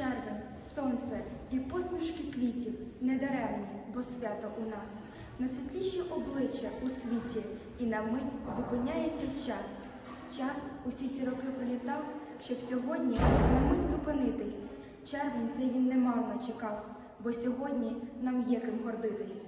Червень, сонце і посмішки квітів недаремні, бо свято у нас. Найсвітліші обличчя у світі, і на мить зупиняється час. Час усі ці роки пролітав, щоб сьогодні на мить зупинитись. Червень цей він немарно чекав, бо сьогодні нам є ким гордитись.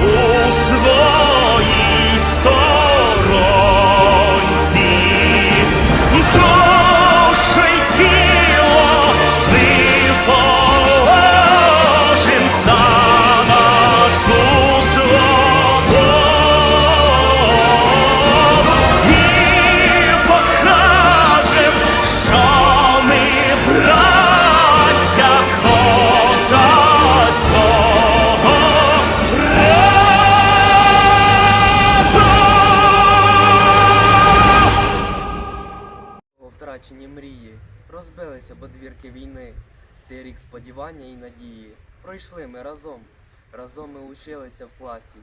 У Втрачені мрії, розбилися подвірки війни. Цей рік сподівання і надії. Пройшли ми разом. Разом ми училися в класі.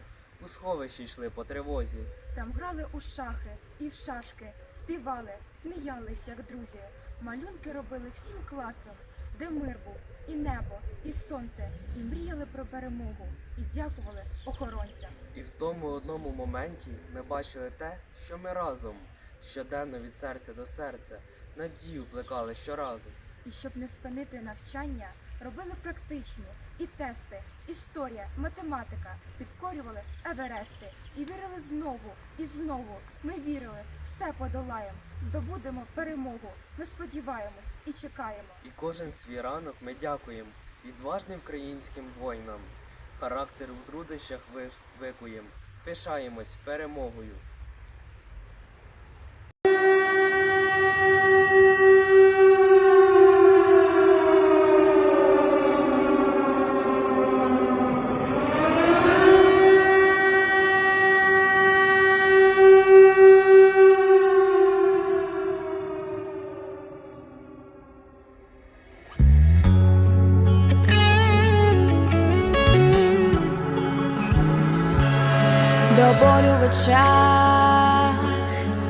У сховищі йшли по тривозі. Там грали у шахи і в шашки, співали, сміялись, як друзі. Малюнки робили всім класом, де мир був, і небо, і сонце, і мріяли про перемогу, і дякували охоронцям. І в тому одному моменті ми бачили те, що ми разом, щоденно від серця до серця, надію плекали щоразу. І щоб не спинити навчання, робили практичні і тести, історія, математика, підкорювали еверести і вірили знову і знову. Ми вірили, все подолаємо, здобудемо перемогу. Ми сподіваємось і чекаємо. І кожен свій ранок ми дякуємо відважним українським воїнам. Характер у трудощах ви- викуєм, пишаємось перемогою. Очах,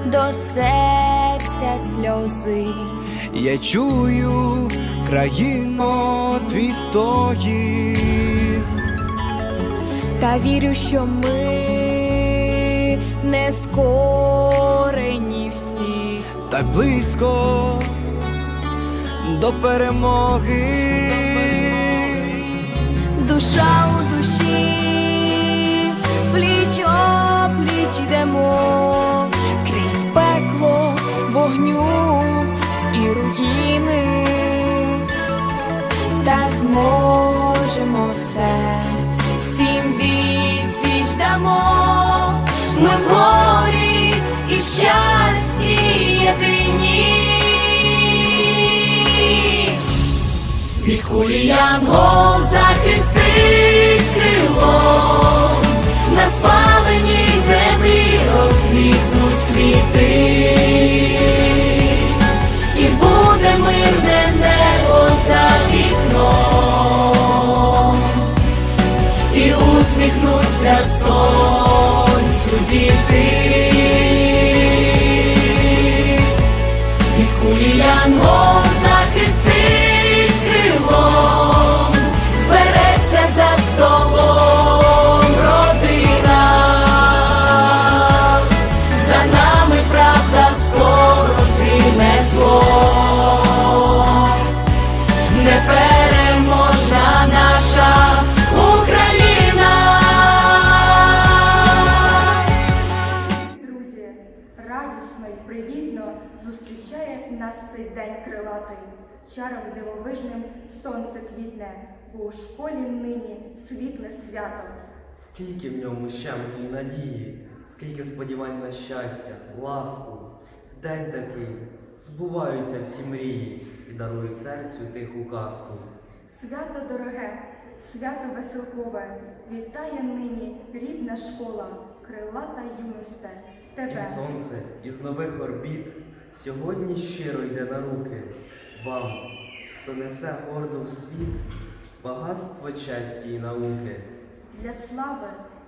до серця сльози. Я чую, країно, твій стогін. Та вірю, що ми не скорені всі. так близько до перемоги. Душа у душі, пліч опліч йдемо крізь пекло вогню і руїни, та зможемо все, всім відсіч дамо, ми в горі і щасті єдині. Від кулі янгол захисти. У школі нині світле свято. Скільки в ньому щемної надії, скільки сподівань на щастя, ласку. День такий збуваються всі мрії і дарують серцю тиху казку. Свято дороге, свято веселкове, вітає нині рідна школа, крилата юносте, І тебе. сонце із нових орбіт сьогодні щиро йде на руки. Вам, хто несе гордо в світ, багатство честі і науки. Для слави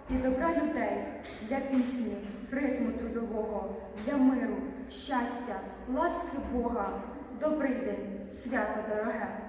і добра людей, для пісні, ритму трудового, для миру, щастя, ласки Бога. Добрий день, свято дороге.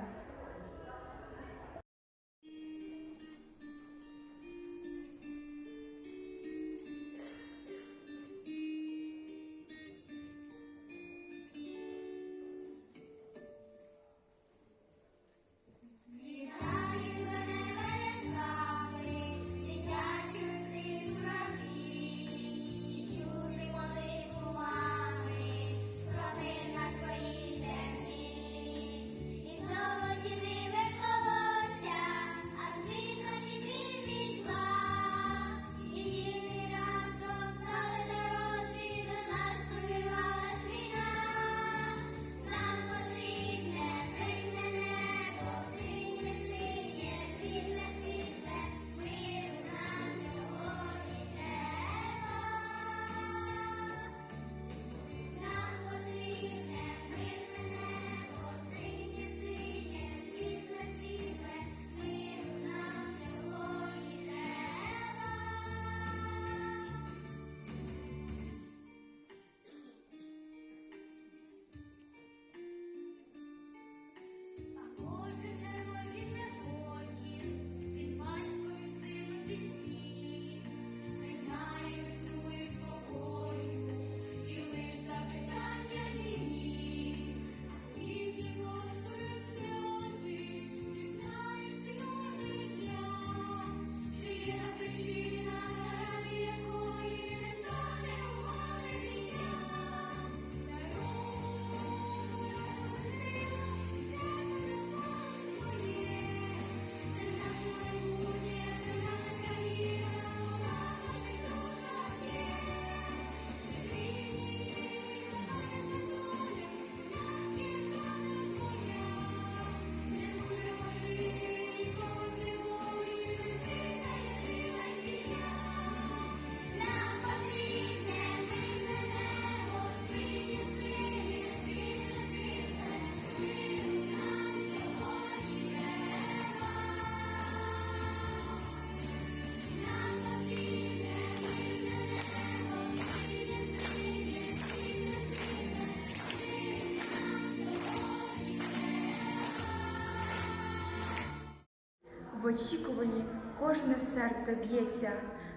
Очікуванні кожне серце б'ється,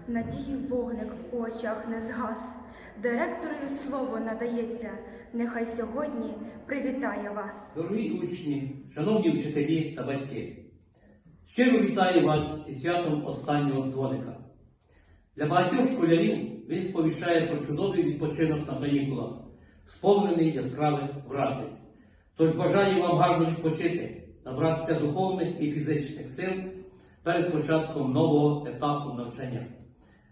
надії вогник у очах не згас. Директорові слово надається, нехай сьогодні привітає вас. Дорогі учні, шановні вчителі та батьки, щиро вітаю вас зі святом останнього дзвоника. Для багатьох школярів він сповіщає про чудовий відпочинок на канікулах, сповнений яскравих вражень. Тож бажаю вам гарно відпочити, набратися духовних і фізичних сил перед початком нового етапу навчання.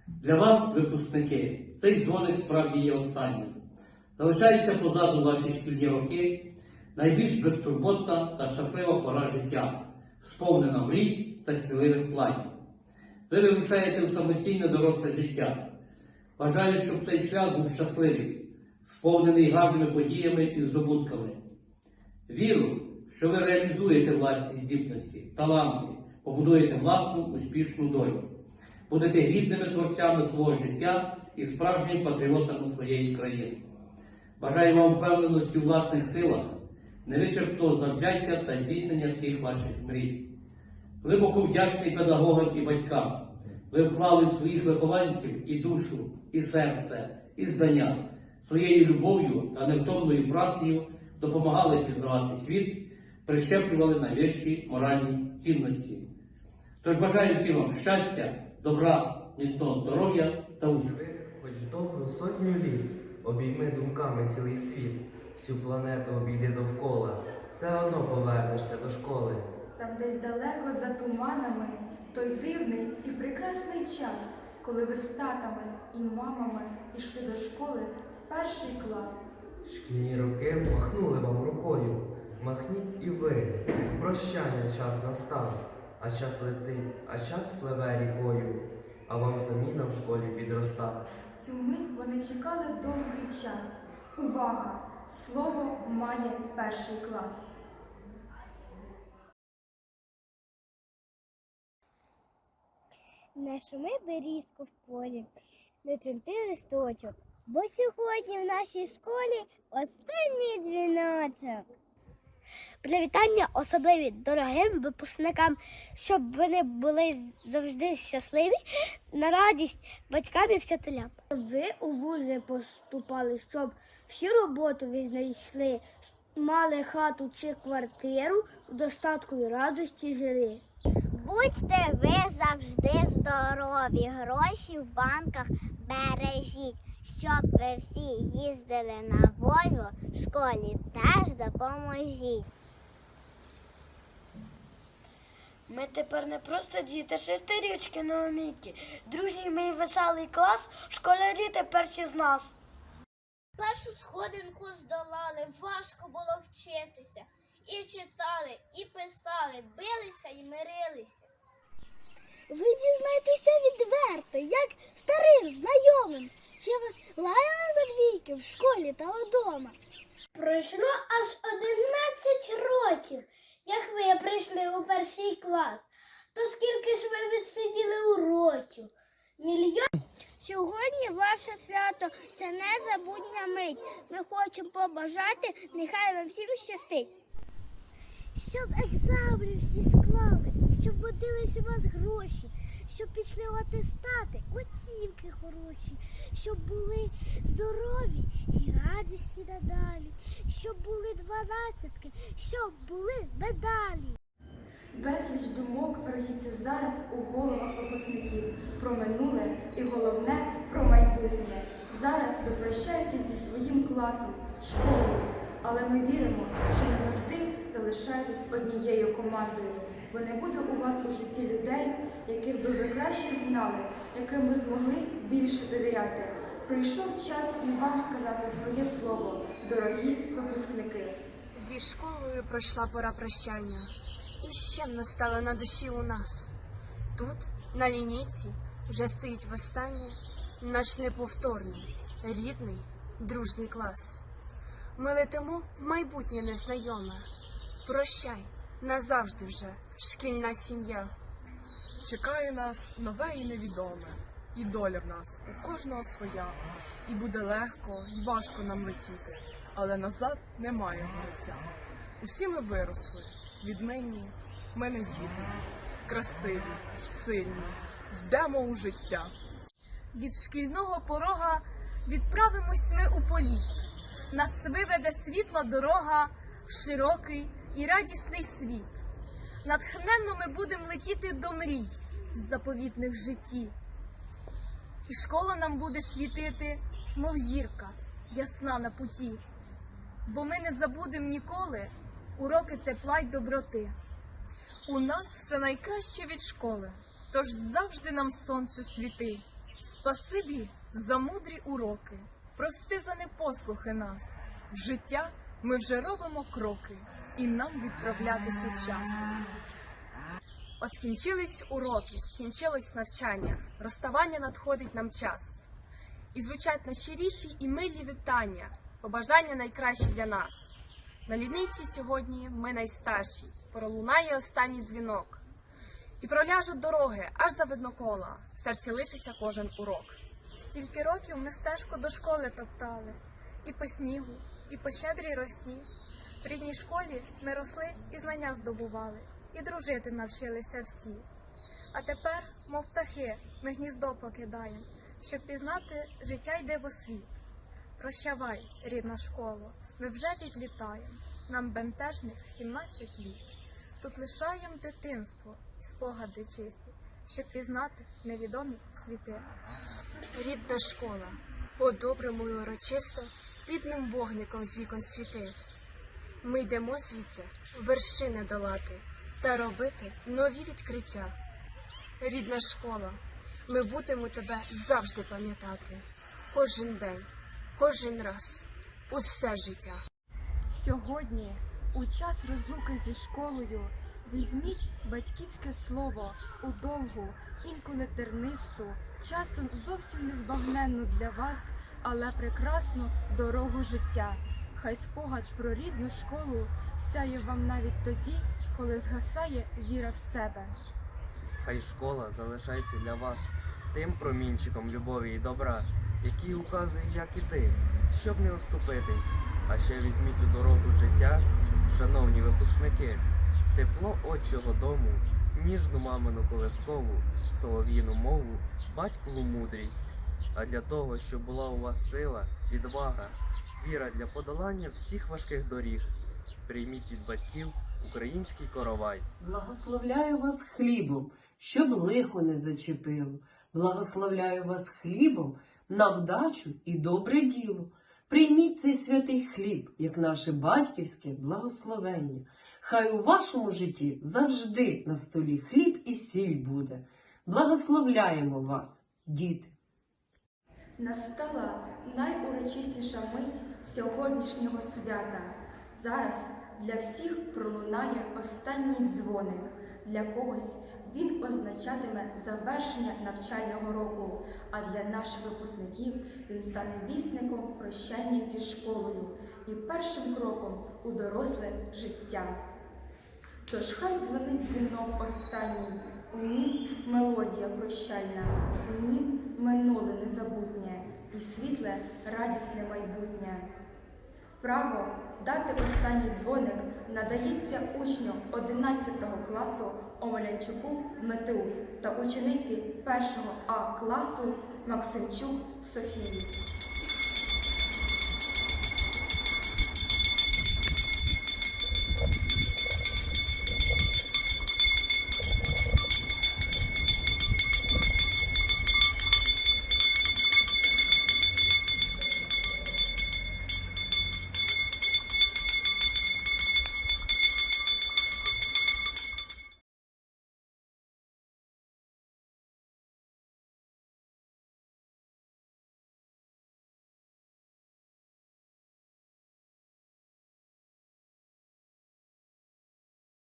Для вас, випускники, цей дзвоник справді є останнім. Залишаються позаду ваші шкільні роки, найбільш безтурботна та щаслива пора життя, сповнена мрій та сміливих планів. Ви вирушаєте у самостійне доросле життя. Бажаю, щоб цей шлях був щасливий, сповнений гарними подіями і здобутками. Віру, що ви реалізуєте власні здібності, таланти, побудуєте власну успішну долю, будете гідними творцями свого життя і справжніми патріотами своєї країни. Бажаю вам впевненості у власних силах, невичерпного завзяття та здійснення всіх ваших мрій. Глибоко вдячний педагогам і батькам. Ви вклали в своїх вихованців і душу, і серце, і знання, своєю любов'ю та невтомною працею допомагали пізнавати світ, прищеплювали найвищі моральні цінності. Тож бажаю всім вам щастя, добра, міцного здоров'я та успіху. Хоч добру сотню літ, обійми думками цілий світ, всю планету обійди довкола, все одно повернешся до школи. Там десь далеко за туманами той дивний і прекрасний час, коли ви з татами і мамами йшли до школи в перший клас. Шкільні роки махнули вам рукою, махніть і ви, прощання час настав, а час летить, а час пливе рікою, а вам заміна в школі підроста. Цю мить вони чекали довгий час. Увага! Слово має перший клас. Не шуми берізку в полі, не тремти листочок, бо сьогодні в нашій школі останній дзвіночок. Привітання особливі дорогим випускникам, щоб вони були завжди щасливі на радість батькам і вчителям. Ви у вузи поступали, щоб всю роботу ви знайшли, мали хату чи квартиру, в достатку і радості жили. Будьте ви завжди здорові, гроші в банках бережіть, щоб ви всі їздили на Вольво, школі теж допоможіть. Ми тепер не просто діти, шестирічки новоміки. Дружній мій веселий клас, школярі тепер чи з нас. Першу сходинку здолали, важко було вчитися. І читали, і писали, билися і мирилися. Ви дізнаєтеся відверто, як старим знайомим, чи вас лаяли за двійки в школі та вдома. Пройшло аж 11 років, як ви прийшли у перший клас. То скільки ж ви відсиділи уроків? Мільйон. Сьогодні ваше свято це незабутня мить. Ми хочемо побажати, нехай вам всім щастить. Щоб екзамени всі склали, щоб водились у вас гроші, щоб пішли атестати, оцінки хороші, щоб були здорові і радісні надалі, щоб були дванадцятки, щоб були медалі. Безліч думок роїться зараз у головах випускників про минуле і головне про майбутнє. Зараз ви прощаєтесь зі своїм класом, школою, але ми віримо, що не завжди залишаєтесь однією командою, бо не буде у вас у житті людей, яких би ви краще знали, яким ви змогли більше довіряти. Прийшов час і вам сказати своє слово, дорогі випускники. Зі школою пройшла пора прощання, і ще настала на душі у нас. Тут, на лінійці, вже стоїть востаннє наш неповторний, рідний, дружний клас. Ми летимо в майбутнє незнайоме. Прощай, назавжди вже, шкільна сім'я. Чекає нас нове і невідоме, і доля в нас у кожного своя. І буде легко і важко нам летіти, але назад немає вороття. Усі ми виросли, віднині ми не діти, красиві, сильні, йдемо у життя. Від шкільного порога відправимось ми у політ. Нас виведе світла дорога в широкий і радісний світ. Натхненно ми будемо летіти до мрій з заповітних житті. І школа нам буде світити, мов зірка, ясна на путі. Бо ми не забудемо ніколи уроки тепла й доброти. У нас все найкраще від школи, тож завжди нам сонце світи. Спасибі за мудрі уроки, прости за непослухи нас. В життя Ми вже робимо кроки, і нам відправлятися час. От скінчились уроки, скінчилось навчання, розставання надходить нам час. І звучать найщиріші і милі вітання, побажання найкращі для нас. На ліниці сьогодні ми найстарші, пролунає останній дзвінок. І проляжуть дороги аж за виднокола, в серці лишиться кожен урок. Стільки років ми стежку до школи топтали, і по снігу, і по щедрій росі. В рідній школі ми росли і знання здобували, і дружити навчилися всі. А тепер, мов птахи, ми гніздо покидаємо, щоб пізнати життя йде в освіт. Прощавай, рідна школа, ми вже відлітаємо, нам бентежних 17 літ. Тут лишаєм дитинство і спогади чисті, щоб пізнати невідомі світи. Рідна школа, по-доброму і урочисто, рідним вогником з вікон світи. Ми йдемо звідси вершини долати та робити нові відкриття. Рідна школа, ми будемо тебе завжди пам'ятати. Кожен день, кожен раз, усе життя. Сьогодні, у час розлуки зі школою, візьміть батьківське слово у довгу, інколи тернисту, часом зовсім незбагненну для вас, але прекрасну дорогу життя. Хай спогад про рідну школу сяє вам навіть тоді, коли згасає віра в себе. Хай школа залишається для вас тим промінчиком любові і добра, який указує, як іти, щоб не оступитись. А ще візьміть у дорогу життя, шановні випускники, тепло отчого дому, ніжну мамину колискову, солов'їну мову, батькову мудрість. А для того, щоб була у вас сила, відвага, віра для подолання всіх важких доріг, прийміть від батьків український коровай. Благословляю вас хлібом, щоб лихо не зачепило. Благословляю вас хлібом на вдачу і добре діло. Прийміть цей святий хліб, як наше батьківське благословення. Хай у вашому житті завжди на столі хліб і сіль буде. Благословляємо вас, діти. Настала найурочистіша мить сьогоднішнього свята. Зараз для всіх пролунає останній дзвоник. Для когось він означатиме завершення навчального року, а для наших випускників він стане вісником прощання зі школою і першим кроком у доросле життя. Тож хай дзвонить дзвінок останній, у нім мелодія прощальна, у нім минуле незабутнє і світле радісне майбутнє. Право дати останній дзвоник надається учню 11 класу Омелянчуку Дмитру та учениці 1 А класу Максимчук Софії.